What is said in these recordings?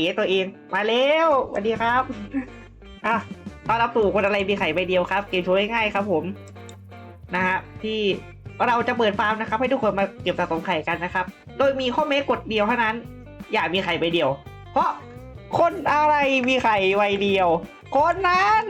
เอ๋ตัวเอง มาแล้วสวัสดีครับอะต้อนรับสู่คนอะไรมีไข่ใบเดียวครับเกมโชว์ง่ายๆครับ ผม นะฮะที่เราจะเปิดฟาร์มนะครับ ให้ทุกคนมาเก็บสะสมไข่กันนะครับ โดยมีข้อแม้กฎเดียวเท่านั้น อย่ามีไข่ใบเดียว เพราะคนอะไรมีไข่ใบเดียว คนนั้น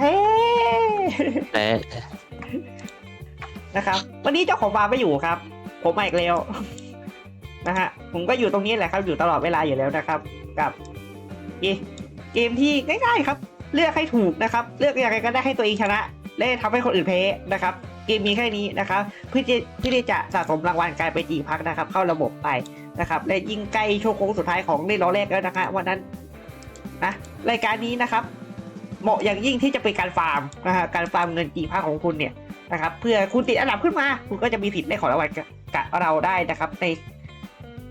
เฮ้แต่นะครับ วันนี้เจ้าของฟาร์มไม่อยู่ครับ ผมมาอีกแล้ว นะฮะ ผมก็อยู่ตรงนี้แหละครับ อยู่ตลอดเวลาอยู่แล้วนะครับ กับเกมที่ง่ายๆครับ เลือกให้ถูกนะครับ เลือกอยังไงก็ได้ให้ตัวเองชนะ และทำให้คนอื่นแพ้นะครับ เกมมีแค่นี้นะครับเพื่อที่เพื่อที่จะสะสมรางวัลกลายเป็นจีพักนะครับ เข้าระบบไปนะครับ และยิ่งใกล้ช่วงโค้งสุดท้ายของในล้อแรกแล้วนะคะวันนั้นนะรายการนี้นะครับ เหมาะอย่างยิ่งที่จะเป็นการฟาร์มนะฮะการฟาร์มเงินจีพักของคุณเนี่ยนะครับ เพื่อคุณติดอันดับขึ้นมา คุณก็จะมีสิทธิ์ได้ของรางวัลกับเราได้นะครับ ใน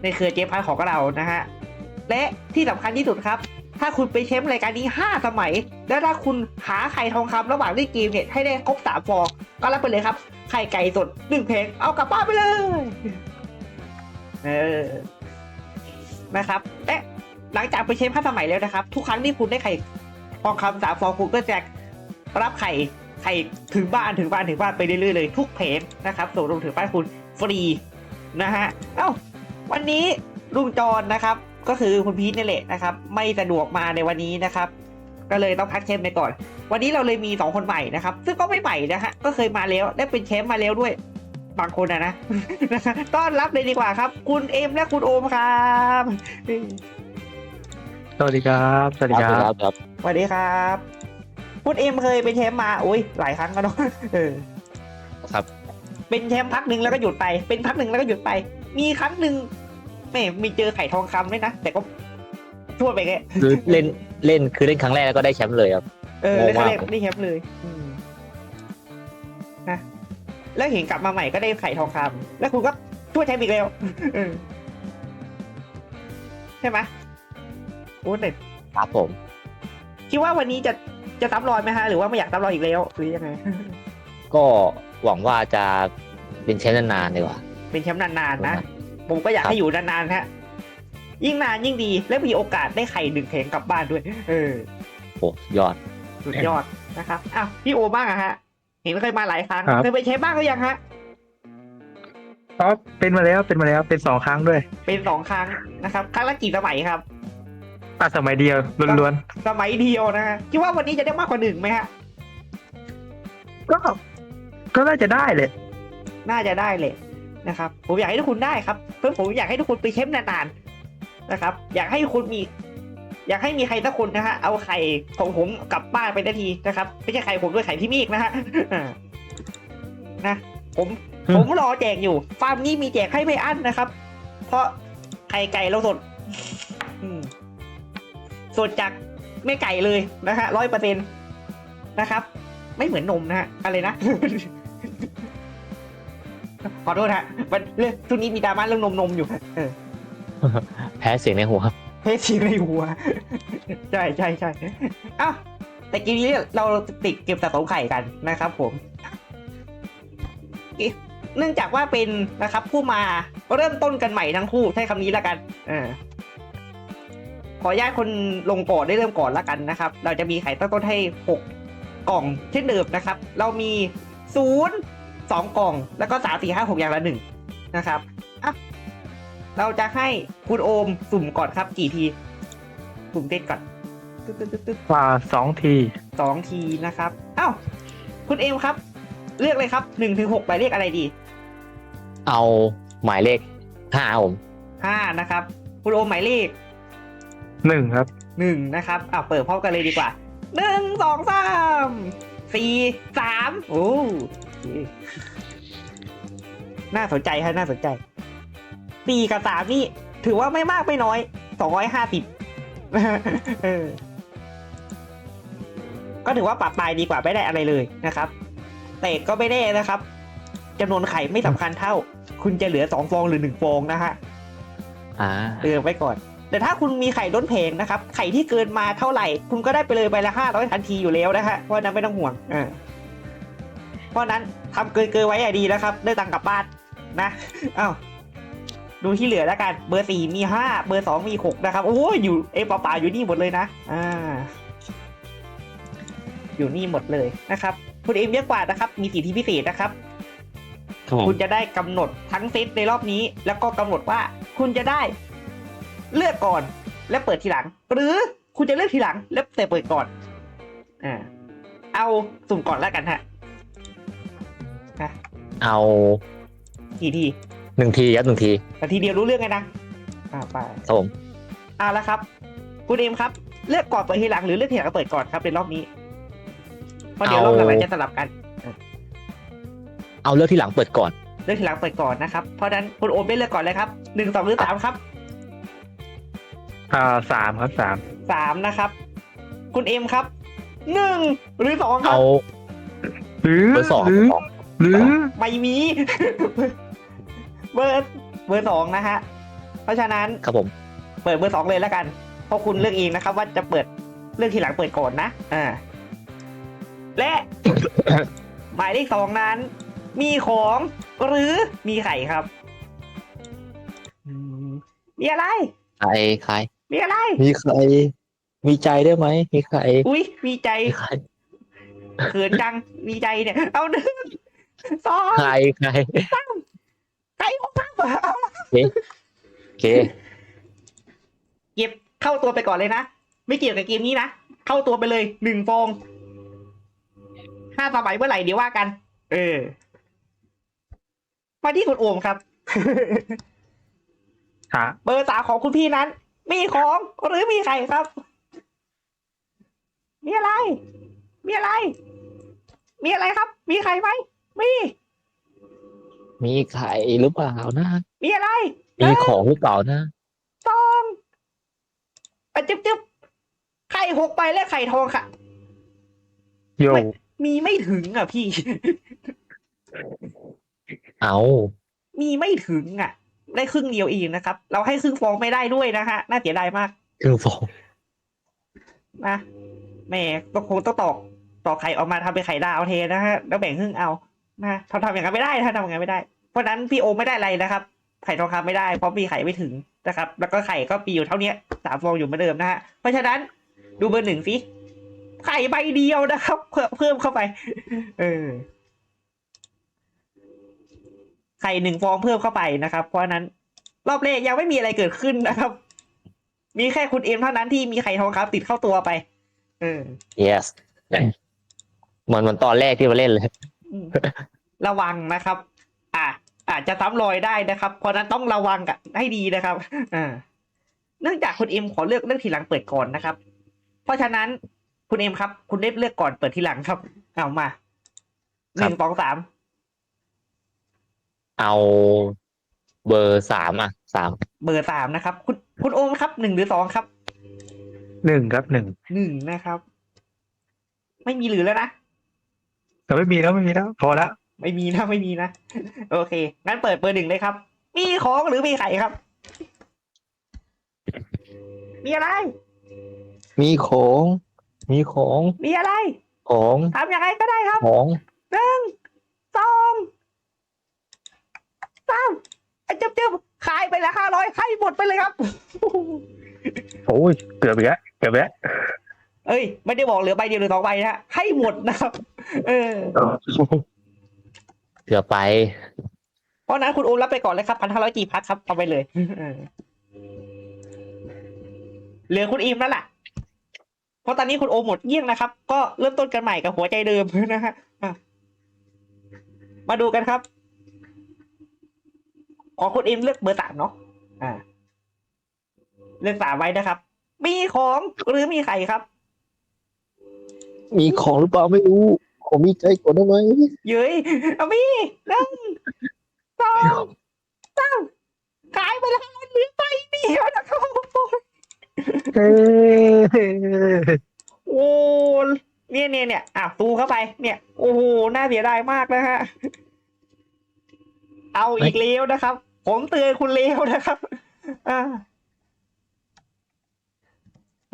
ในเครือเจพักของเรานะฮะ และที่สำคัญที่สุดครับ ถ้าคุณไปแชมป์รายการนี้ 5 สมัย แล้วถ้าคุณหาไข่ทองคำระหว่างเล่นเกมเนี่ยให้ได้ครบ3ฟองก็รับไปเลยครับไข่ไก่สดหนึ่งเพลงเอากลับบ้านไปเลยเออนะครับและหลังจากไปเชมป์ห้าสมัยแล้วนะครับ ทุกครั้งที่คุณได้ไข่ทองคำสามฟองคุณก็จะรับไข่ไข่ถึงบ้านถึงบ้านถึงบ้านไปเรื่อยๆเลยทุกเพจนะครับส่งลงถึงบ้านคุณฟรีนะฮะ เอ้า วันนี้ลุงจรนะครับ ก็คือคุณพีทนี่แหละนะครับ ไม่สะดวกมาในวันนี้นะครับ ก็เลยต้องพักเชมป์ไปก่อน วันนี้เราเลยมีสองคนใหม่นะครับ ซึ่งก็ไม่ใหม่นะฮะก็เคยมาแล้วได้เป็นแชมป์มาแล้วด้วยบางคนอะนะต้อนรับเลยดีกว่าครับ คุณเอ็มและคุณโอมครับสวัสดีครับสวัสดีคครัรับบครับสวัสดีครับ คุณเอ็มเคยเป็นแชมป์มาโอ้ยหลายครั้งแล้วเนาะเออครับ เป็นแชมป์พักหนึ่งแล้วก็หยุดไป เป็นพักหนึ่งแล้วก็หยุดไป มีครั้งหนึ่ง แม่มีเจอไข่ทองคำด้วยนะ แต่ก็ช่วยไปแค่คือเล่นเล่นคือเล่นครั้งแรกแล้วก็ได้แชมป์เลยครับ เออโง่แล้วก็มากได้ได้แชมป์เลยอืมนะแล้วเห็นกลับมาใหม่ก็ได้ไข่ทองคำแล้วคุณก็ช่วยแชมป์อีกแล้วเออใช่ไหมโอ้แต่ครับผม คิดว่าวันนี้จะจะซ้ำรอยไหมฮะ หรือว่าไม่อยากซ้ำรอยอีกแล้วหรือยังไงก็หวังว่าจะเป็นแชมป์นานๆดีกว่า เป็นแชมป์นานๆนะ ผมก็อยากให้อยู่นานๆฮะ ยิ่งนานยิ่งดี และมีโอกาสได้ไข่หนึ่งแข็งกลับบ้านด้วย เออโอ้ยอด สุดยอดนะครับอ้าวพี่โอบ้างอะฮะ เห็นเคยมาหลายครั้งครับ เคยไปเชฟบ้างหรือยังฮะ อ๋อเป็นมาแล้วเป็นมาแล้วเป็นสองครั้งด้วยเป็นสองครั้งนะครับ ครั้งละกี่สมัยครับอะสมัยเดียวล้วนสมัยเดียวนะฮะคิดว่าวันนี้จะได้มากกว่าหนึ่งไหมฮะ ๆก็ ก็น่าจะได้เลย น่าจะได้เลย นะครับผมอยากให้ทุกคนได้ครับเพื่อผมอยากให้ทุกคนไปเชฟนานๆนะครับ อยากให้คุณมี อยากให้มีใครสักคนนะฮะเอาไข่ของผมกลับบ้านไปได้ทีนะครับ ไม่ใช่ไข่ผมด้วยไข่พี่มีกนะฮะอ่านะผมอืมผมรอแจกอยู่ฟาร์มนี้มีแจกให้ไม่อั้นนะครับ เพราะไข่ไก่เราสดอืมสดจากแม่ไก่เลยนะฮะร้อยเปอร์เซ็นต์นะครับ ไม่เหมือนนมนะฮะอะไรนะ ขอโทษฮะ มันเรื่องช่วงนี้มีดราม่าเรื่องนมนมอยู่เออแพ้เสียงในหัวเพศชีในหัว ใช่ใช่ใช่เอ้าแต่กีนี้เราติดเก็บสะสมไข่กันนะครับ ผม เนื่องจากว่าเป็นนะครับ ผู้มาเริ่มต้นกันใหม่ทั้งคู่ใช้คำนี้แล้วกันเออขออนุญาตคนลงก่อนได้เริ่มก่อนแล้วกันนะครับ เราจะมีไข่ตั้งต้นให้หกกล่องเช่นเดิมนะครับ เรามีศูนย์ สองกล่อง แล้วก็สามสี่ห้าหกอย่างละหนึ่งนะครับอะเราจะให้คุณโอมสุ่มก่อนครับกี่ที สุ่มเต้นก่อนตึ๊ดตึ๊ดตึ๊ดตึ๊ดว่าสองทีสองทีนะครับอ้าวคุณเอมครับ เลือกเลยครับหนึ่งถึงหกหมายเลขอะไรดีเอาหมายเลขห้าครับผมห้านะครับ คุณโอมหมายเลขหนึ่งครับหนึ่งนะครับอ่าเปิดพร้อมกันเลยดีกว่าหนึ่งสองสามสี่สามโอ้โอเค น่าสนใจครับน่าสนใจสี่กับสามนี่ ถือว่าไม่มากไม่น้อยสองร้อยห้าสิบก็ถือว่าปรับปลายดีกว่าไม่ได้อะไรเลยนะครับ แต่ก็ไม่แน่นะครับจำนวนไข่ไม่สำคัญเท่า คุณจะเหลือสองฟองหรือหนึ่งฟองนะฮะเตือนไว้ก่อน แต่ถ้าคุณมีไข่ล้นเพลงนะครับ ไข่ที่เกินมาเท่าไหร่ คุณก็ได้ไปเลยใบละห้าร้อยทันทีอยู่แล้วนะฮะเพราะนั้นไม่ต้องห่วงอ่า เพราะฉะนั้นทำเกินเกินไว้อะดีแล้วครับ ได้ตังค์กลับบ้านนะอ้าวดูที่เหลือแล้วกัน เบอร์สี่มีห้าเบอร์สองมีหกนะครับ โอ้ยอยู่เอยป่าๆอยู่นี่หมดเลยนะ อ่า อยู่นี่หมดเลยนะครับ คุณเอ็มเยอะกว่านะครับ มีสิทธิพิเศษนะครับครับผมคุณจะได้กำหนดทั้งเซตในรอบนี้ แล้วก็กำหนดว่าคุณจะได้เลือกก่อน และเปิดทีหลัง หรือคุณจะเลือกทีหลัง แล้วแต่เปิดก่อน อ่า เอาสุ่มก่อนแล้วกันฮะ อะเอากี่ทีหนึ่งทีครับหนึ่งทีแต่ทีเดียวรู้เรื่องไงนะอ่าไปครับผมเอาละครับ คุณเอ็มครับ เลือกก่อนเปิดทีหลังหรือเลือกทีหลังเปิดก่อนครับในรอบนี้เพราะเดี๋ยวรอบหลังๆจะสลับกัน เอาเลือกที่หลังเปิดก่อน เลือกทีหลังเปิดก่อนนะครับ เพราะฉะนั้นคุณโอมได้เลือกก่อนเลยครับหนึ่งสองหรือสามครับอ่าสามครับสามสามนะครับ คุณเอ็มครับหนึ่งหรือสองครัเอาบหรือเบอร์สองหรือสอง หรือไม่มี เบอร์เบอร์สองนะฮะ เพราะฉะนั้นครับผม เปิดเบอร์สองเลยแล้วกัน เพราะคุณเลือกเองนะครับ ว่าจะเปิดเลือกทีหลังเปิดก่อนนะอ่าและหมายเลขสองนั้น มีของหรือมีไข่ครับอืมมีอะไรใครใครมีอะไร มีใครมีใจได้ไหมมีใครอุ้ยมีใจมีใครเขินจังมีใจเนี่ย เอาหนึ่ง สองใครใครไข่ของครับโอเคเก็บเข้าตัวไปก่อนเลยนะ ไม่เกี่ยวกับเกมนี้นะ เข้าตัวไปเลยหนึ่งฟองห้าสมัยเมื่อไหร่เดี๋ยวว่ากัน เออ มาที่คุณโอมครับ ฮะเบอร์สามของคุณพี่นั้น มีของหรือมีไข่ครับ มีอะไร มีอะไร มีอะไรครับ มีไข่ไหม มีมีใครหรือเปล่านะ มีอะไรมีของหรือเปล่านะสองอะจึ๊บจึ๊บไข่หกใบและไข่ทองค่ะ โยไม่มีไม่ถึงอะพี่ เอามีไม่ถึงอะ ได้ครึ่งเดียวเองนะครับ เราให้ครึ่งฟองไม่ได้ด้วยนะฮะ น่าเสียดายมากคือฟองนะแหม่ก็คงต้องตอกตอกไข่ออกมาทำเป็นไข่ดาวเทนะฮะ แล้วแบ่งครึ่งเอา นะทำทำอย่างนั้นไม่ได้ถ้าทำอย่างนั้นไม่ได้ เพราะนั้นพี่โอไม่ได้อะไรนะครับ ไข่ทองคำไม่ได้เพราะมีไข่ไม่ถึงนะครับ แล้วก็ไข่ก็ปีอยู่เท่านี้สามฟองอยู่เหมือนเดิมนะฮะ เพราะฉะนั้นดูเบอร์หนึ่งสิไข่ใบเดียวนะครับ เพิ่มเข้าไป เออ ไข่หนึ่งฟองเพิ่มเข้าไปนะครับ เพราะนั้น รอบแรกยังไม่มีอะไรเกิดขึ้นนะครับ มีแค่คุณเอ็มเท่านั้นที่มีไข่ทองคำติดเข้าตัวไป เออ yes เหมือนมือนตอนแรกที่มาเล่นเลย ระวังนะครับ อะอาจจะซ้ำรอยได้นะครับ เพราะฉะนั้นต้องระวังกันให้ดีนะครับ อ่า เนื่องจากคุณเอ็มขอเลือกเลือกทีหลังเปิดก่อนนะครับ เพราะฉะนั้นคุณเอ็มครับ คุณได้เลือกก่อนเปิดทีหลังครับ เอามาหครับนึ่งสองสามเอาเบอร์สามอะสามเบอร์สามนะครับ คุณคุณโอมครับหนึ่งหรือสองครับหนึ่งครับหนึ่งหนึ่งนะครับ ไม่มีหรือแล้วนะ แต่ไม่มีแล้วไม่มีแล้วพอแล้วไม่มีนะไม่มีนะ โอเค งั้นเปิดเบอร์หนึ่งเลยครับ มีของหรือมีไข่ครับ มีอะไร มีของ มีของ มีอะไร ของทำยังไงก็ได้ครับของหนึ่งสองสามไอ้เจ็บเจ็บขายไปแล้วห้าร้อยให้หมดไปเลยครับ โอ้ยเกือบอีกแล้วเกือบแล้วเอ้ย ไม่ได้บอกเหลือใบเดียวหรือสองใบนะฮะให้หมดนะครับ เออเกือบไป เพราะฉะนั้นคุณโอมรับไปก่อนเลยครับพันห้าร้อยจีพัทครับเอาไปเลยเออเหลือคุณอีมแล้วล่ะ เพราะตอนนี้คุณโอมหมดเยี่ยงนะครับ ก็เริ่มต้นกันใหม่กับหัวใจเดิมนะฮะอะมาดูกันครับ ขอคุณเอ็มเลือกเบอร์สามเนาะอ่า เลือกสามไว้นะครับ มีของหรือมีไข่ครับ มีของหรือเปล่าไม่รู้ ขอมีใจก่อนได้ไหมเย้ยเอามีหนึ่งสองสามขายไปแล้วเหลือไปเดียวนะครับเฮ้ยโอ้เนี่ยเนี่ยเนี่ยอะตูเข้าไปเนี่ย โอ้โหน่าเสียดายมากนะฮะเอาอีกแล้วนะครับ ผมเตือนคุณแล้วนะครับอ่า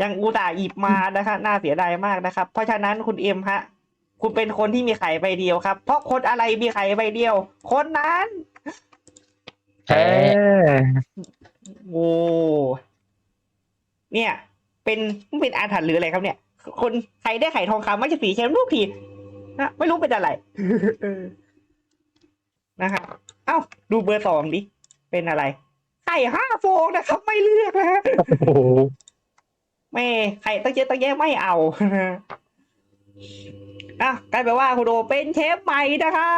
ยังอุตส่าห์หยิบมานะคะน่าเสียดายมากนะครับ เพราะฉะนั้นคุณเอ็มฮะ คุณเป็นคนที่มีไข่ใบเดียวครับ เพราะคนอะไรมีไข่ใบเดียว คนนั้นไอแพ้โอ้เนี่ย เป็นเป็นอาถรรพ์หรืออะไรครับเนี่ย คนใครได้ไข่ทองคำมักจะสีแชมป์ทุกทีนะไม่รู้เป็นอะไรเออนะครับเอ้า ดูเบอร์สองดิ เป็นอะไร ไข่ห้าฟองนะครับ ไม่เลือกนะฮะโอ้โหไม่ไข่ตั้งเยอะตั้งแยะไม่เอา อะกลายเป็นว่าคุณโดเป็นเชฟใหม่นะคะ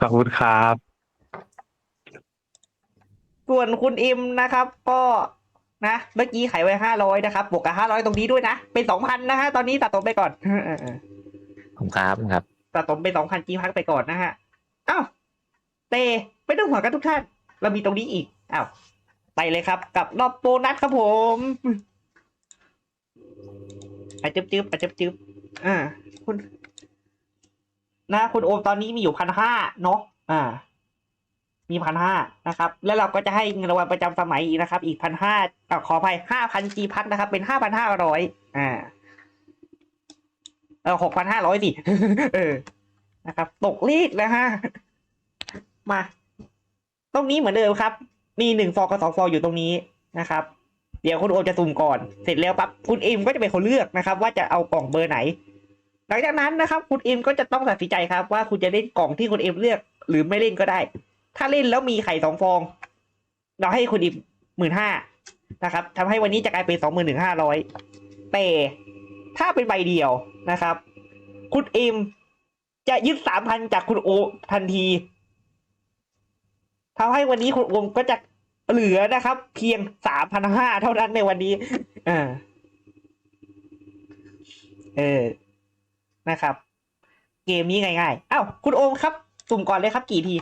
ขอบคุณครับ ส่วนคุณอิมนะครับ ก็นะเมื่อกี้ขายไว้ห้าร้อยนะครับบวกกับห้าร้อยตรงนี้ด้วยนะ เป็นสองพันนะฮะตอนนี้สะสมไปก่อนผมครับครับสะสมเป็นสองพันจีพักไปก่อนนะฮะอ้าวเตไม่ต้องห่วงกันทุกท่าน เรามีตรงนี้อีกอ้าวไปเลยครับ กับรอบโบนัสครับผม อาจึบจึบอาจึบจึบอ่า คุณ นะคุณโอมตอนนี้มีอยู่พันห้าเนาะอ่า มีพันห้านะครับ แล้วเราก็จะให้เงินรางวัลประจำสมัยอีกนะครับ อีกพันห้าขออภัยห้าพันจีพักนะครับ เป็นห้าพันห้าร้อยอ่าเออหกพันห้าร้อยสิเออ นะครับ ตกเลขนะฮะ มา ตรงนี้เหมือนเดิมครับ มีหนึ่งฟองกับสองฟองอยู่ตรงนี้นะครับ เดี๋ยวคุณโอมจะสุ่มก่อน เสร็จแล้วปั๊บคุณเอ็มก็จะเป็นคนเลือกนะครับ ว่าจะเอากล่องเบอร์ไหน หลังจากนั้นนะครับ คุณเอ็มก็จะต้องตัดสินใจครับ ว่าคุณจะเล่นกล่องที่คุณเอ็มเลือก หรือไม่เล่นก็ได้ ถ้าเล่นแล้วมีไข่สองฟอง เราให้คุณเอ็มหมื่นห้านะครับทำให้วันนี้จะกลายเป็นสองหมื่นหนึ่งห้าร้อยแต่ถ้าเป็นใบเดียวนะครับ คุณเอ็มจะยึดสามพันจากคุณโอทันทีทำให้วันนี้คุณโอมก็จะ เหลือนะครับ เพียงสามพันห้าเท่านั้นในวันนี้อ่าเออนะครับ เกมนี้ง่ายๆอ้าวคุณโอมครับ สุ่มก่อนเลยครับ กี่ที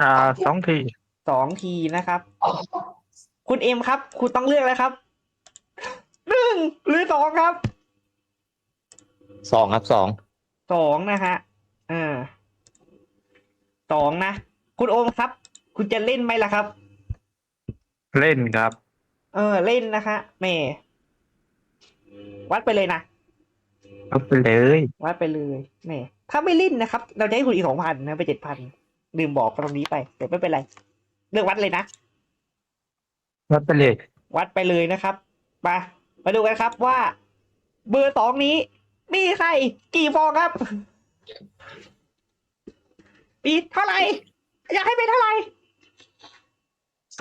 อ่าสองทีสองทีนะครับ คุณเอ็มครับ คุณต้องเลือกแล้วครับหนึ่งหรือสองครับสองครับสองสองนะฮะอ่าสองนะ คุณโอมครับ คุณจะเล่นไหมล่ะครับ เล่นครับ เออ เล่นนะคะแหม่ วัดไปเลยนะ เอาไปเลย วัดไปเลยแหม่ถ้าไม่เล่นนะครับ เราจะให้คุณอีกสองพันนะไปเจ็ดพันลืมบอกตรงนี้ไปแต่ไม่เป็นไร เลือกวัดเลยนะ รับไปเลย วัดไปเลยนะครับ มา มาดูกันครับว่า เบอร์สองนี้ มีใคร กี่ฟองครับ ปีเท่าไหร่ อยากให้เป็นเท่าไหร่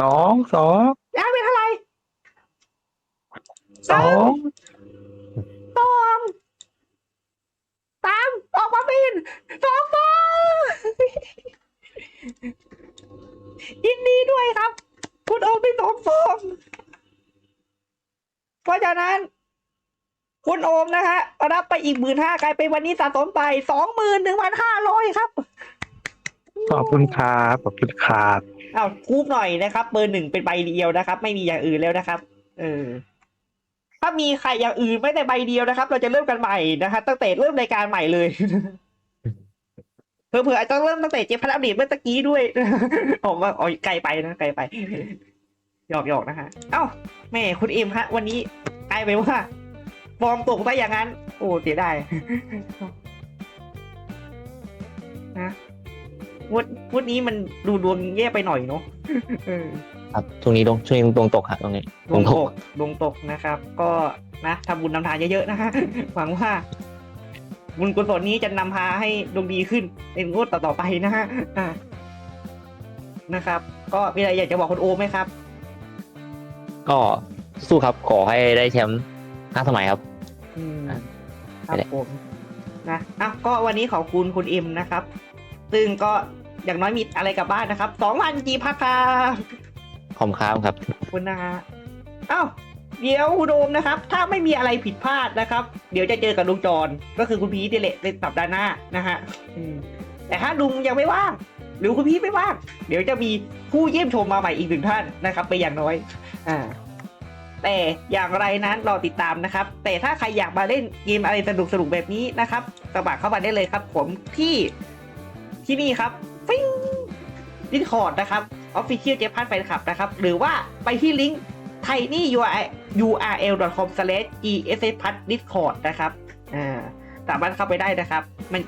สองสองอยากให้เป็นเท่าไหร่สองสองสามออกมาเป็นสองฟองยินดีด้วยครับ คุณโอมเป็นสองฟองเพราะฉะนั้น คุณโอมนะฮะรับไปอีกหมื่นห้ากลายเป็นวันนี้สะสมไปสองหมื่นหนึ่งพันห้าร้อยครับ ขอบคุณครับขอบคุณครับเอาคูบหน่อยนะครับ เบอร์หนึ่งเป็นใบเดียวนะครับ ไม่มีอย่างอื่นแล้วนะครับ เออ ถ้ามีใครอย่างอื่นไม่แต่ใบเดียวนะครับ เราจะเริ่มกันใหม่นะคะตั้งแต่เริ่มรายการใหม่เลยเผื่อๆอาจจะเริ่มตั้งแต่เจพันอัปเดตเมื่อตะกี้ด้วยผมว่าอ๋อไกลไปนะไกลไปหยอกหยอกนะฮะ เอ้าแม่คุณเอ็มฮะ วันนี้กลายไปนว่าฟอร์มตกไปอย่างนั้น โอ้เสียดายนะ วันวันนี้มันดูดวงแย่ไปหน่อยเนาะเออครับช่วงนี้ดวงช่วงนี้ดวงตกครับตรงนี้ดวงตกดวงตกนะครับ ก็นะทำบุญนำทานเยอะๆนะฮะหวังว่า บุญกุศลนี้จะนำพาให้ดวงดีขึ้นในงวดต่อๆไปนะฮะอ่านะครับ ก็มีอะไรอยากจะบอกคุณโอมไหมครับ ก็สู้ครับขอให้ได้แชมป์ห้าสมัยครับอืมอะครับผมนะอะก็วันนี้ขอบคุณคุณเอ็มนะครับ ซึ่งก็ อย่างน้อยมีอะไรกลับบ้านนะครับสองพันจีพักครับขอบคุณครับครับ ขอบคุณนะฮะอ้าวเดี๋ยวคุณโอมนะครับ ถ้าไม่มีอะไรผิดพลาดนะครับ เดี๋ยวจะเจอกับลุงจรก็คือคุณพีทนี่แหละในสัปดาห์หน้านะฮะอืมแต่ถ้าลุงยังไม่ว่างหรือคุณพีทไม่ว่างเดี๋ยวจะมีผู้เยี่ยมชมมาใหม่อีกหนึ่งท่านนะครับไปนอย่างน้อย อ่า แต่อย่างไรนั้นรอติดตามนะครับ แต่ถ้าใครอยากมาเล่นเกมอะไรสนุกสนุกๆแบบนี้นะครับสมัครเข้ามาได้เลยครับ ผมที่ที่นี่ครับ ฟิ้งดิสคอร์ดนะครับ Official j p a n Fan Club นะครับ หรือว่าไปที่ลิงก์ tiny url com slash gs p a d discord นะครับอ่าสามารถเข้าไปได้นะครับ มัน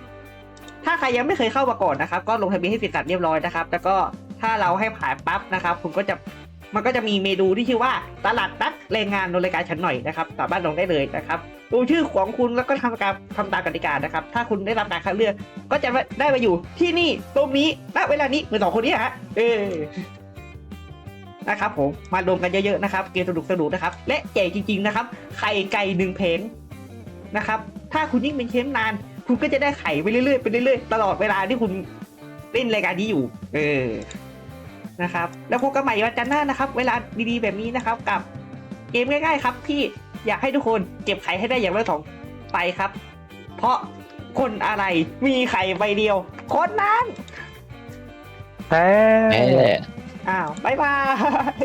ถ้าใครยังไม่เคยเข้ามาก่อนนะครับ ก็ลงทะเบียนให้เสร็จสับเรียบร้อยนะครับ แล้วก็ถ้าเราให้ผ่านปั๊บนะครับ คุณก็จะมันก็จะมีเมนูที่ชื่อว่าตลาดนัดแรงงานในรายการฉันหน่อยนะครับ สามารถลงได้เลยนะครับ ดูชื่อของคุณแล้วก็ทำการทำตามกติกานะครับ ถ้าคุณได้รับการคัดเลือก ก็จะได้มาอยู่ที่นี่ตรงนี้ณเวลานี้เหมือนสองคนนี้ฮะเออนะครับผมมาลงกันเยอะๆนะครับ เกมสนุกสนุกนะครับ และใหญ่จริง ๆนะครับ ไข่ไก่หนึ่งเพงนะครับ ถ้าคุณยิ่งเป็นเชฟนาน คุณก็จะได้ไข่ไปเรื่อยๆไปเรื่อยๆ ตลอดเวลาที่คุณเล่นรายการนี้อยู่ เออนะครับ แล้วพบกันใหม่วันจันทร์หน้านะครับ เวลาดีๆแบบนี้นะครับ กับเกมง่ายๆครับที่ อยากให้ทุกคนเก็บไข่ให้ได้อย่างละสองไปครับ เพราะคนอะไรมีไข่ใบเดียว คนนั้นแพ้แหมอ้าวบายบาย